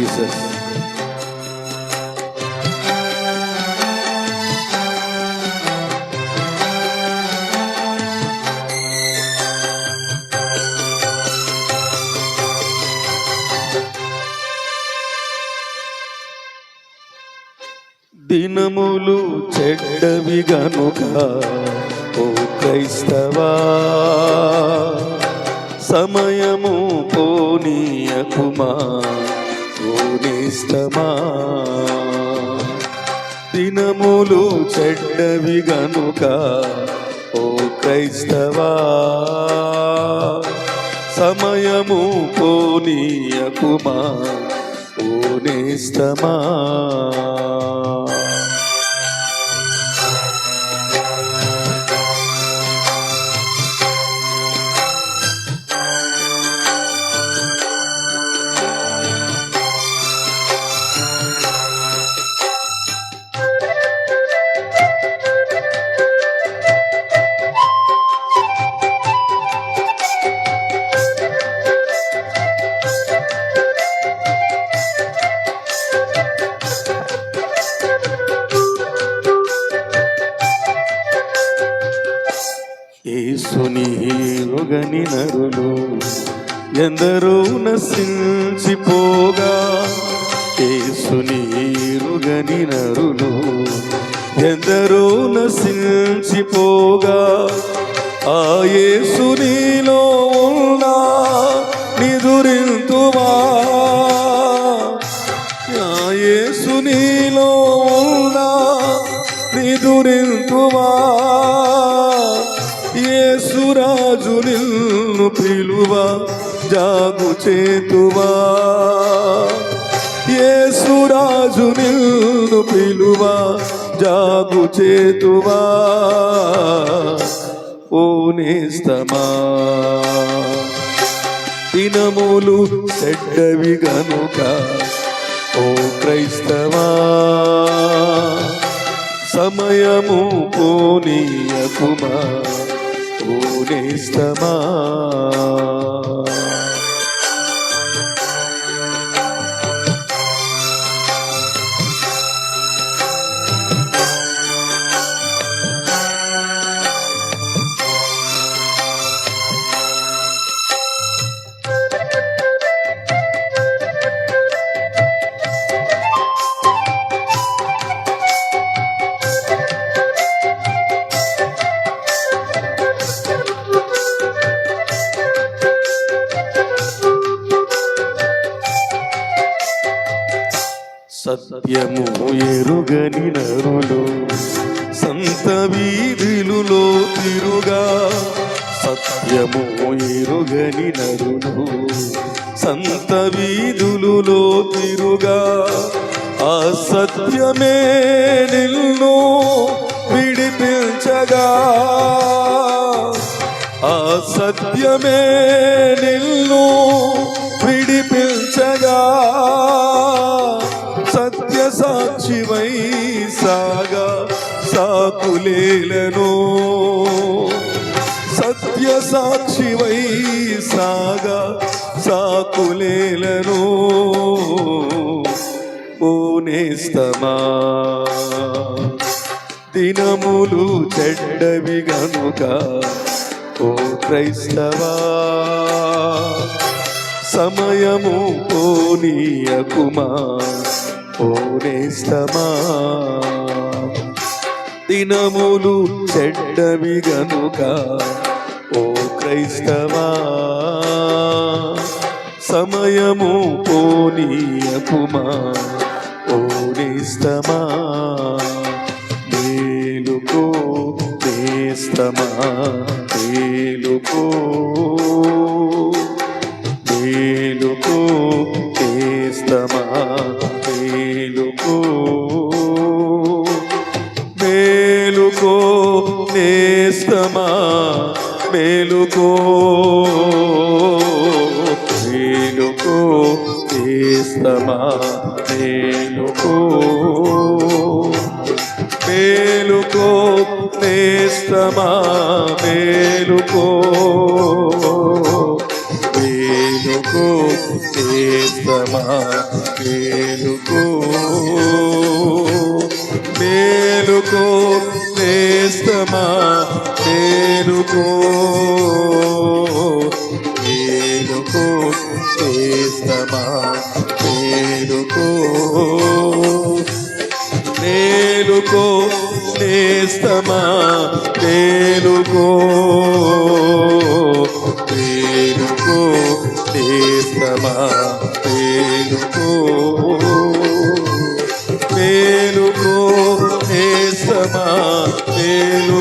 Jesus దినములు చెడ్డవి గనుక ఓ క్రైస్తవా సమయము పోనీయకుమా? ఓ ఇష్టమా దినములు చెడ్డవి గనుక ఓ క్రైస్తవా? సమయము పోనీయకుమా? ఓ నిష్టమా యేసుని రుగని నరులు ఎందరో నశించిపోగా. యేసుని రుగని నరులు ఎందరో నశించిపోగా. ఆ యేసునిలో ఉన్నా యేసురాజు నిన్ను పిలువ జాగు చేతువా. యేసురాజు నిన్ను పిలువ జాగు చేతువా. ఓ నేస్తమా. దినములు చెడ్డవి గనుక ఓ క్రైస్తవా సమయము పోనీయకుమా. ఓ నేస్తమా? సత్యము ఎరుగని నరులు సంత వీధులులో తిరుగా సత్యము ఎరుగని నరులు సంత వీధులులో తిరుగా ఆ సత్యమే నిన్ను విడిపించగా. ఆ సత్యమే నిన్ను సాక్షివై సాగా సాకులేలను. సత్య సాక్షివై సాగా సాకులేలను. ఓనేస్తమా దినములు చెడ్డవి గనుక ఓ క్రైస్తవా. సమయము పోనీయకుమా. పోనేస్తమా? దినములు చెడ్డవి గనుక ఓ క్రైస్తవా సమయము పోనీయకుమా? పోనేస్తమా? నేస్తమా మేలుకో నేస్తమా మేలుకో మేలుకో. నేస్తమా మేలుకో. మేలుకో నేస్తమా మేలుకో. మేలుకో నేస్తమా మేలుకో. మేలుకో నేస్తమా మేలుకో మేలుకో. మేలుకో నేస్తమా మేలుకో మేలుకో నేస్తమా మేలుకో మేలుకో నేస్తమా మేలుకో